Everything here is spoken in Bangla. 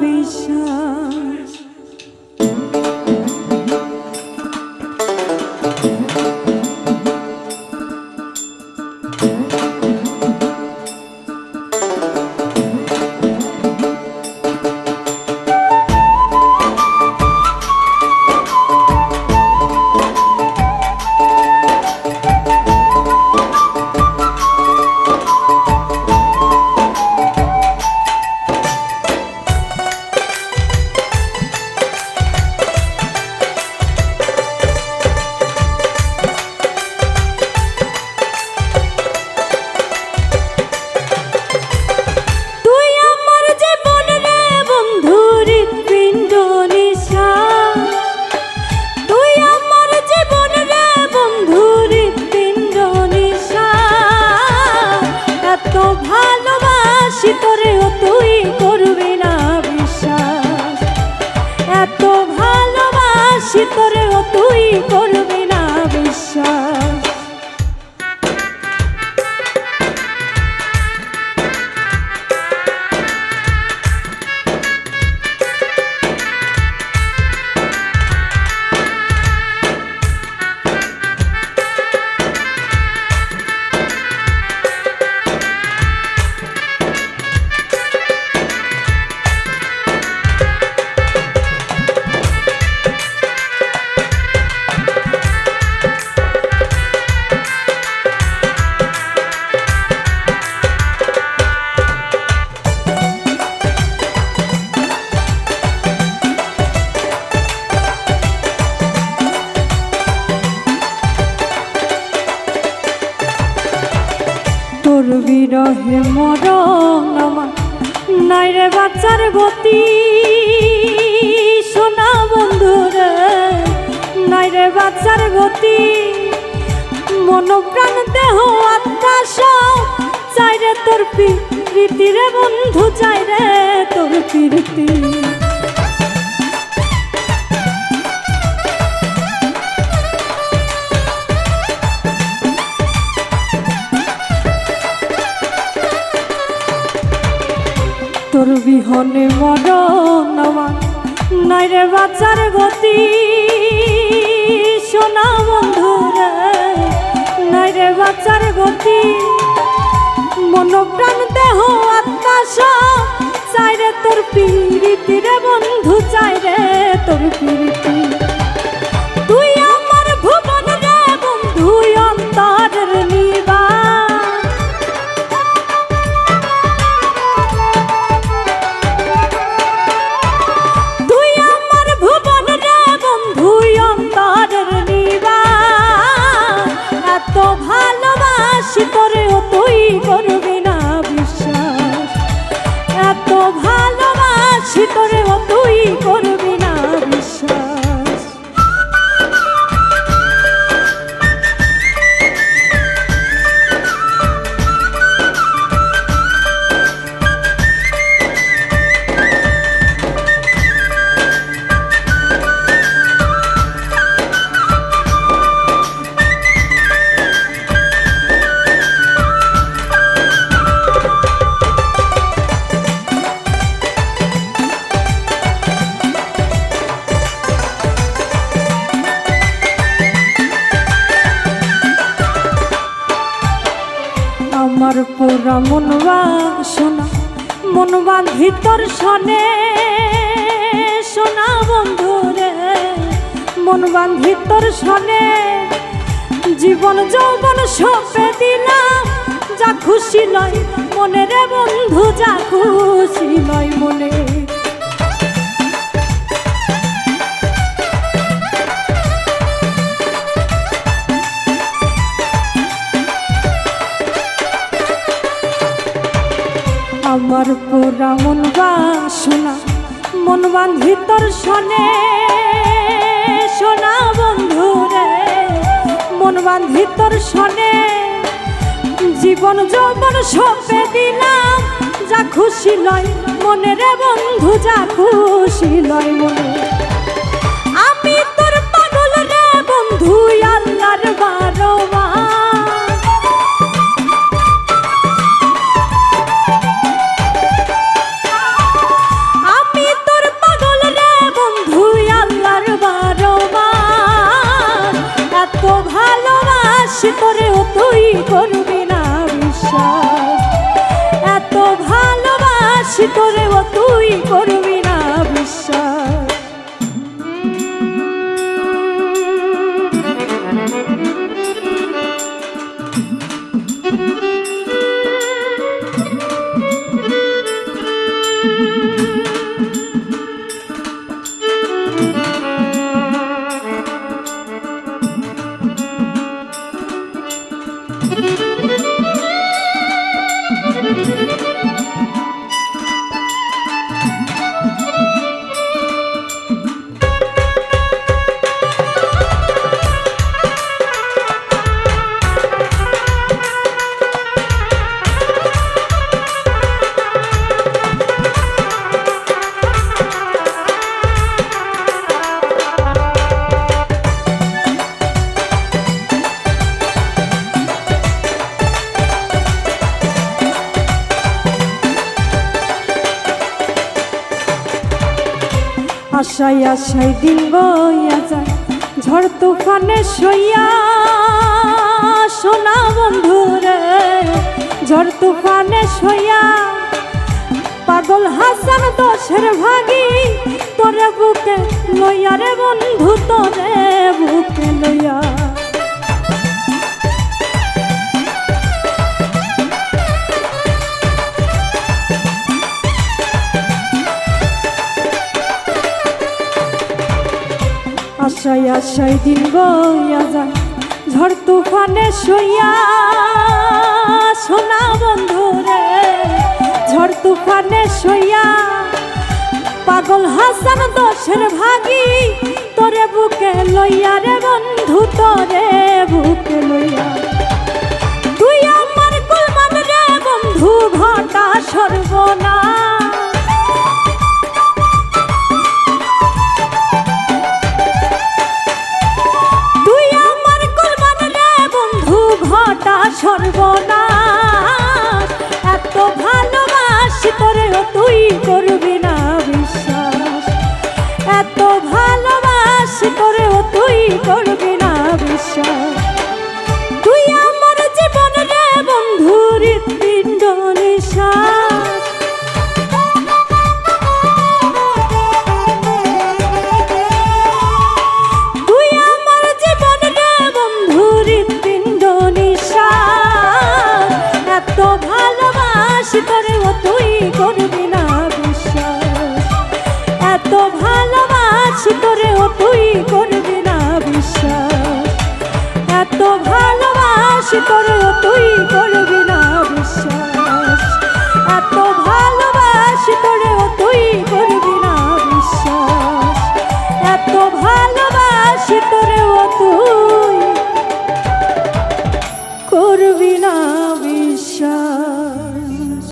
বিষয় শীতরেও তুই করে বিরহে মরণ আমার। নাই রে বাচ্চার গতি। সোনা বন্ধুরে নাই রে বাচ্চার গতি। মন প্রাণ দেহ আত্মা সব চাই রে তোর প্রীতি রে বন্ধু, চাই রে তোর প্রীতি। বিহনে মরণ নাই বাচ্চার গতি, সোনা বন্ধু রে। নাই রে বাচ্চার গতি মন প্রাণ দেহ আত্মা সব। চাই রে তোর পিরিতি রে বন্ধু, চাই রে। মন শোনা। মন বাঁধি তোর শনে সোনা বন্ধু রে মন বাঁধি তোর শনে, জীবন যৌবন সপে দিলাম, যা খুশি নয় মনে রে বন্ধু, যা খুশি নয় মনে। পুরা মন বাসনা, মন বান্ধি তোর শনে সোনা বন্ধু রে, মন বান্ধি তোর শনে জীবন যৌবন সপে দিলাম, যা খুশি লয় মনে রে বন্ধু, যা খুশি লয় মনে। আমি তোর পাগল রে বন্ধু আল্লাহর তোরেও তুই করবি না বিশ্বাস। এত ভালোবাসি করেও তুই আশাই আশাই দিন বইয়া যায়, ঝড় তুফানে সইয়া সোনা বন্ধু রে, ঝড় তুফানে সইয়া পাগল হাসান দশের ভাগি, তোরে বুকে লইয়া রে বন্ধু, তোরে বুকে লইয়া আশাই আশাই দিন বইয়া যায়। ঝড় তুফানে শুইয়া সোনা বন্ধু রে। ঝড় তুফানে শুইয়া পাগল হাসান দোষের ভাগি। তোরে বুকে লইয়া রে বন্ধু তোরে। বিশ্বাস তুই আমার জীবন রে বন্ধু হৃৎপিণ্ড এত ভালোবাসি তোরেও তুই এত ভালোবাসি তোরেও তুই করবি এত ভালোবাসি তোরেও তুই করবি